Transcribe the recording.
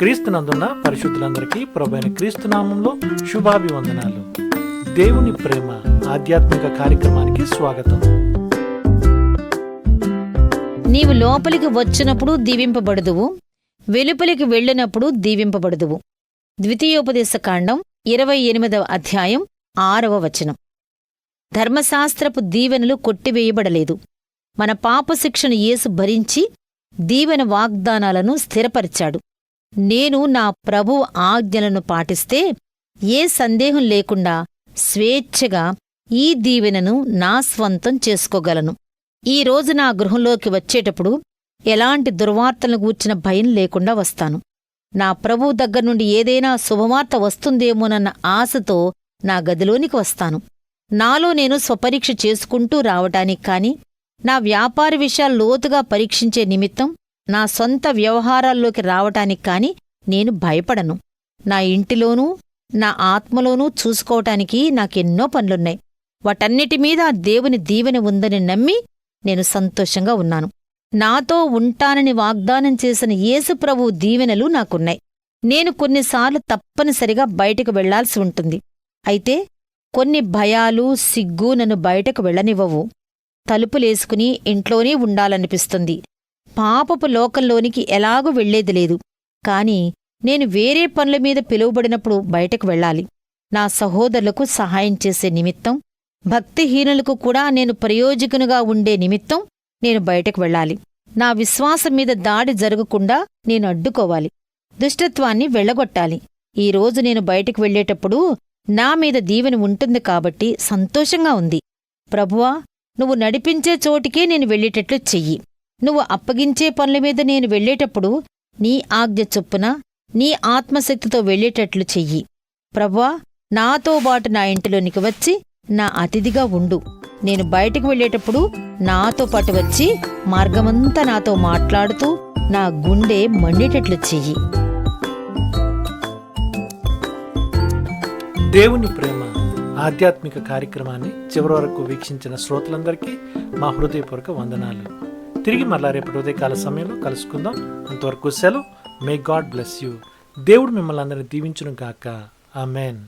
క్రీస్తునందున్న పరిశుద్ధులందరికీ ప్రభైన క్రీస్తు నామంలో శుభాభివందనాలు. దేవుని ప్రేమ ఆధ్యాత్మిక కార్యక్రమానికి స్వాగతం. నీవు లోపలికి వచ్చినప్పుడు దీవింపబడుదువు వెలుపలికి వెళ్ళినప్పుడు దీవింపబడుదువు. ద్వితీయోపదేశ కాండం ఇరవై ఎనిమిదవ అధ్యాయం ఆరవ వచనం. ధర్మశాస్త్రపు దీవెనలు కొట్టివేయబడలేదు. మన పాపశిక్షను యేసు భరించి దీవెన వాగ్దానాలను స్థిరపరిచాడు. నేను నా ప్రభువు ఆజ్ఞలను పాటిస్తే ఏ సందేహం లేకుండా స్వేచ్ఛగా ఈ దీవెనను నా స్వంతం చేసుకోగలను. ఈ రోజు నా గృహంలోకి వచ్చేటప్పుడు ఎలాంటి దుర్వార్తలను గూర్చిన భయం లేకుండా వస్తాను. నా ప్రభువు దగ్గర నుండి ఏదైనా శుభవార్త వస్తుందేమోనన్న ఆశతో నా గదిలోనికి వస్తాను. నాలో నేను స్వపరీక్ష చేసుకుంటూ రావటానికి కాని నా వ్యాపార విషయాలు లోతుగా పరీక్షించే నిమిత్తం నా సొంత వ్యవహారాల్లోకి రావటానికి కాని నేను భయపడను. నా ఇంటిలోనూ నా ఆత్మలోనూ చూసుకోవటానికి నాకెన్నో పనులున్నాయి. వాటన్నిటి మీద దేవుని దీవెన ఉందని నమ్మి నేను సంతోషంగా ఉన్నాను. నాతో ఉంటానని వాగ్దానం చేసిన యేసుప్రభు దీవెనలు నాకున్నాయి. నేను కొన్నిసార్లు తప్పనిసరిగా బయటకు వెళ్ళాల్సి ఉంటుంది. అయితే కొన్ని భయాలు సిగ్గు నన్ను బయటకు వెళ్ళనివ్వవు. తలుపులేసుకుని ఇంట్లోనే ఉండాలనిపిస్తుంది. పాపపు లోకంలోనికి ఎలాగూ వెళ్ళేది లేదు. కాని నేను వేరే పనుల మీద పిలువబడినప్పుడు బయటకు వెళ్ళాలి. నా సహోదరులకు సహాయం చేసే నిమిత్తం భక్తిహీనులకు కూడా నేను ప్రయోజకునిగా ఉండే నిమిత్తం నేను బయటకు వెళ్ళాలి. నా విశ్వాసం మీద దాడి జరగకుండా నేను అడ్డుకోవాలి. దుష్టత్వాన్ని వెళ్ళగొట్టాలి. ఈ రోజు నేను బయటకు వెళ్ళేటప్పుడు నా మీద దీవెని ఉంటుంది కాబట్టి సంతోషంగా ఉంది. ప్రభువా నువ్వు నడిపించే చోటికే నేను వెళ్ళేటట్లు చెయ్యి. నువ్వు అప్పగించే పనుల మీద నేను వెళ్ళేటప్పుడు నీ ఆజ్ఞ చొప్పున నీ ఆత్మశక్తితో వెళ్ళేటట్లు చెయ్యి. ప్రవ్వా నాతో బాటు నా ఇంటిలోనికి వచ్చి నా అతిథిగా ఉండు. నేను బయటకు వెళ్ళేటప్పుడు నాతో పాటు వచ్చి మార్గమంతా నాతో మాట్లాడుతూ నా గుండె మండేటట్లు చెయ్యి. దేవుని ప్రేమ ఆధ్యాత్మిక కార్యక్రమాన్ని చివరి వరకు వీక్షించిన శ్రోతలందరికీ మా హృదయపూర్వక వందనాలు. తిరిగి మరలా రేపు ఉదయకాల సమయంలో కలుసుకుందాం. అంతవరకు సెలవు. మే గాడ్ బ్లెస్ యూ దేవుడు మిమ్మల్ని అందరినీ దీవించును గాక. ఆమెన్